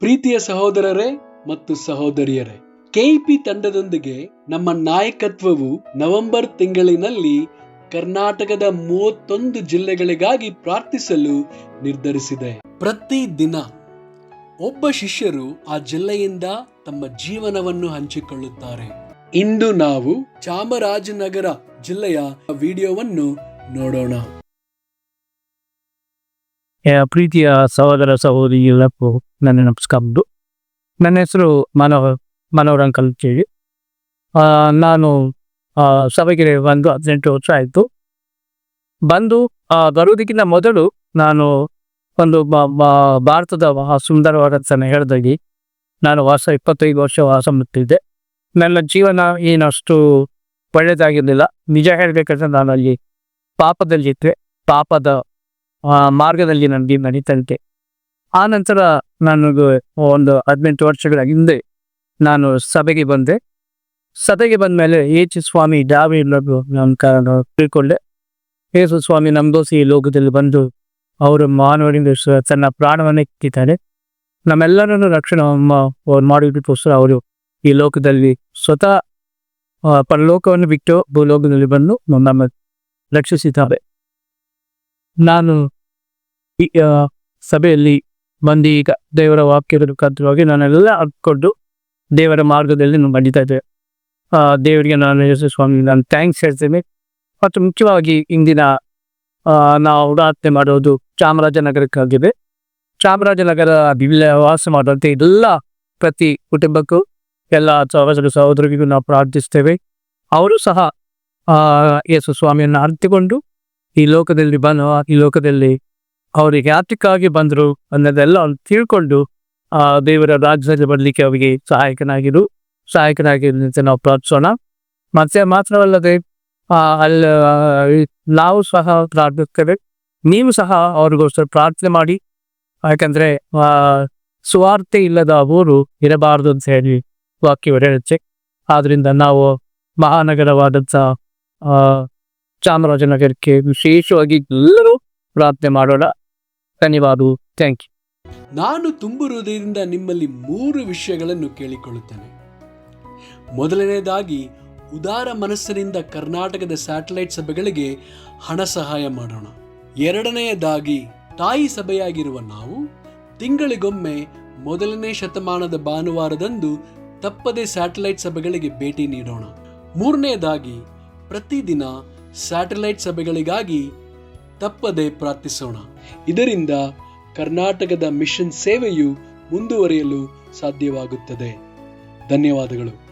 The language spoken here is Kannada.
ಪ್ರೀತಿಯ ಸಹೋದರರೇ ಮತ್ತು ಸಹೋದರಿಯರೇ, ಕೆಇಪಿ ತಂಡದೊಂದಿಗೆ ನಮ್ಮ ನಾಯಕತ್ವವು ನವೆಂಬರ್ ತಿಂಗಳಿನಲ್ಲಿ ಕರ್ನಾಟಕದ ಮೂವತ್ತೊಂದು ಜಿಲ್ಲೆಗಳಿಗಾಗಿ ಪ್ರಾರ್ಥಿಸಲು ನಿರ್ಧರಿಸಿದೆ. ಪ್ರತಿ ದಿನ ಒಬ್ಬ ಶಿಷ್ಯರು ಆ ಜಿಲ್ಲೆಯಿಂದ ತಮ್ಮ ಜೀವನವನ್ನು ಹಂಚಿಕೊಳ್ಳುತ್ತಾರೆ. ಇಂದು ನಾವು ಚಾಮರಾಜನಗರ ಜಿಲ್ಲೆಯ ವಿಡಿಯೋವನ್ನು ನೋಡೋಣ. ಪ್ರೀತಿಯ ಸಹೋದರ ಸಹೋದರಿ ಎಲ್ಲಕ್ಕೂ ನನ್ನ ನಮಸ್ಕಾರಗಳು ನನ್ನ ಹೆಸರು ಮನೋಹರ್ ಮನೋಹರ್ ಅಂಕಲ್ ಆ, ನಾನು ಸಭೆಗೆ ಬಂದು ಹದಿನೆಂಟು ವರ್ಷ ಆಯಿತು. ಬಂದು ಬರುವುದಕ್ಕಿಂತ ಮೊದಲು ನಾನು ಒಂದು ಭಾರತದ ಸುಂದರವಾದ ಹೇಳ್ದಾಗಿ ನಾನು ವಾಸ ಇಪ್ಪತ್ತೈದು ವರ್ಷ ವಾಸ ಮಾಡ್ತಿದ್ದೆ. ನನ್ನ ಜೀವನ ಏನಷ್ಟು ಒಳ್ಳೆಯದಾಗಿರಲಿಲ್ಲ ನಿಜ ಹೇಳಬೇಕಂದ್ರೆ ನಾನು ಅಲ್ಲಿ ಪಾಪದಲ್ಲಿದ್ದೆ. ಪಾಪದ ಮಾರ್ಗದಲ್ಲಿ ನನಗೆ ನಡೀತಂತೆ. ಆ ನಂತರ ನನಗೆ ಒಂದು ಹದಿನೆಂಟು ವರ್ಷಗಳ ಹಿಂದೆ ನಾನು ಸಭೆಗೆ ಬಂದೆ. ಸಭೆಗೆ ಬಂದ ಮೇಲೆ ಏಚು ಸ್ವಾಮಿ ಡಾವಿ ನಾನು ತಿಳ್ಕೊಂಡೆ ಯೇಸು ಸ್ವಾಮಿ ನಮ್ಮ ದೋಸೆ ಈ ಲೋಕದಲ್ಲಿ ಬಂದು ಅವರು ಮಾನವರಿಂದ ತನ್ನ ಪ್ರಾಣವನ್ನೇ ಕಿತ್ತಿದ್ದಾರೆ ನಮ್ಮೆಲ್ಲರನ್ನು ರಕ್ಷಣೆ ಮ- ಮಾಡಿದ್ದಕ್ಕೋಸ್ಕರ ಅವರು ಈ ಲೋಕದಲ್ಲಿ ಸ್ವತಃ ಪರಲೋಕವನ್ನು ಬಿಟ್ಟು ಭೂಲೋಕದಲ್ಲಿ ಬಂದು ನಮ್ಮ ರಕ್ಷಿಸಿದ್ದಾರೆ. ನಾನು ಈ ಸಭೆಯಲ್ಲಿ ಬಂದು ಈಗ ದೇವರ ವಾಕ್ಯದ ಮುಖಾಂತರವಾಗಿ ನಾನೆಲ್ಲ ಅರ್ಕೊಂಡು ದೇವರ ಮಾರ್ಗದಲ್ಲಿ ನಾನು ನಡೀತಾ ಇದ್ದೆ ಆ, ದೇವರಿಗೆ ನಾನು ಯೇಸು ಸ್ವಾಮಿ ನಾನು ಥ್ಯಾಂಕ್ಸ್ ಹೇಳ್ತೇನೆ. ಮತ್ತು ಮುಖ್ಯವಾಗಿ ಇಂದಿನ ನಾವು ಉಡಾತ್ನೆ ಮಾಡೋದು ಚಾಮರಾಜನಗರಕ್ಕಾಗಿದೆ ಚಾಮರಾಜನಗರ ವಾಸ ಮಾಡುವಂತೆ ಎಲ್ಲ ಪ್ರತಿ ಕುಟುಂಬಕ್ಕೂ ಎಲ್ಲ ಸಹೋದರ ಸಹೋದರಿಗೂ ನಾವು ಪ್ರಾರ್ಥಿಸ್ತೇವೆ. ಅವರು ಸಹ ಆ, ಯೇಸು ಸ್ವಾಮಿಯನ್ನು ಅರ್ಥಿಕೊಂಡು ಈ ಲೋಕದಲ್ಲಿ ಬನ ಈ ಲೋಕದಲ್ಲಿ ಅವರಿಗೆ ಯಾತಕ್ಕಾಗಿ ಬಂದರು ಅನ್ನೋದೆಲ್ಲ ತಿಳ್ಕೊಂಡು ಆ ದೇವರ ರಾಜ್ಯದಲ್ಲಿ ಬರಲಿಕ್ಕೆ ಅವರಿಗೆ ಸಹಾಯಕನಾಗಿರು ಸಹಾಯಕನಾಗಿರುವಂತೆ ನಾವು ಪ್ರಾರ್ಥಿಸೋಣ. ಮತ್ತೆ ಮಾತ್ರವಲ್ಲದೆ ಆ, ಅಲ್ಲ ನಾವು ಸಹ ಪ್ರಾರ್ಥಿಸ್ತೇವೆ. ನೀವು ಸಹ ಅವ್ರಿಗೋಸ್ಕರ ಪ್ರಾರ್ಥನೆ ಮಾಡಿ. ಯಾಕಂದ್ರೆ ಆ ಸುವಾರ್ತೆ ಇಲ್ಲದ ಊರು ಇರಬಾರದು ಅಂತ ಹೇಳಿ ವಾಕ್ಯವರು ಹೇಳುತ್ತೆ. ಆದ್ರಿಂದ ನಾವು ಮಹಾನಗರವಾದಂಥ ಚಾಮರಾಜನಗರಕ್ಕೆ ವಿಶೇಷವಾಗಿ ಎಲ್ಲರೂ ಪ್ರಾರ್ಥನೆ ಮಾಡೋಣ. ಧನ್ಯವಾದಗಳು. Thank you. ನಾನು ತುಂಬು ಹೃದಯದಿಂದ ನಿಮ್ಮಲ್ಲಿ ಮೂರು ವಿಷಯಗಳನ್ನು ಕೇಳಿಕೊಳ್ಳುತ್ತೇನೆ. ಮೊದಲನೇದಾಗಿ ಉದಾರ ಮನಸ್ಸಿನಿಂದ ಕರ್ನಾಟಕದ ಸ್ಯಾಟಲೈಟ್ ಸಭೆಗಳಿಗೆ ಹಣ ಸಹಾಯ ಮಾಡೋಣ. ಎರಡನೆಯದಾಗಿ, ತಾಯಿ ಸಭೆಯಾಗಿರುವ ನಾವು ತಿಂಗಳಿಗೊಮ್ಮೆ ಮೊದಲನೇ ಶತಮಾನದ ಭಾನುವಾರದಂದು ತಪ್ಪದೆ ಸ್ಯಾಟಲೈಟ್ ಸಭೆಗಳಿಗೆ ಭೇಟಿ ನೀಡೋಣ. ಮೂರನೆಯದಾಗಿ, ಪ್ರತಿದಿನ ಸ್ಯಾಟಲೈಟ್ ಸಭೆಗಳಿಗಾಗಿ ತಪ್ಪದೆ ಪ್ರಾರ್ಥಿಸೋಣ. ಇದರಿಂದ ಕರ್ನಾಟಕದ ಮಿಷನ್ ಸೇವೆಯು ಮುಂದುವರಿಯಲು ಸಾಧ್ಯವಾಗುತ್ತದೆ. ಧನ್ಯವಾದಗಳು.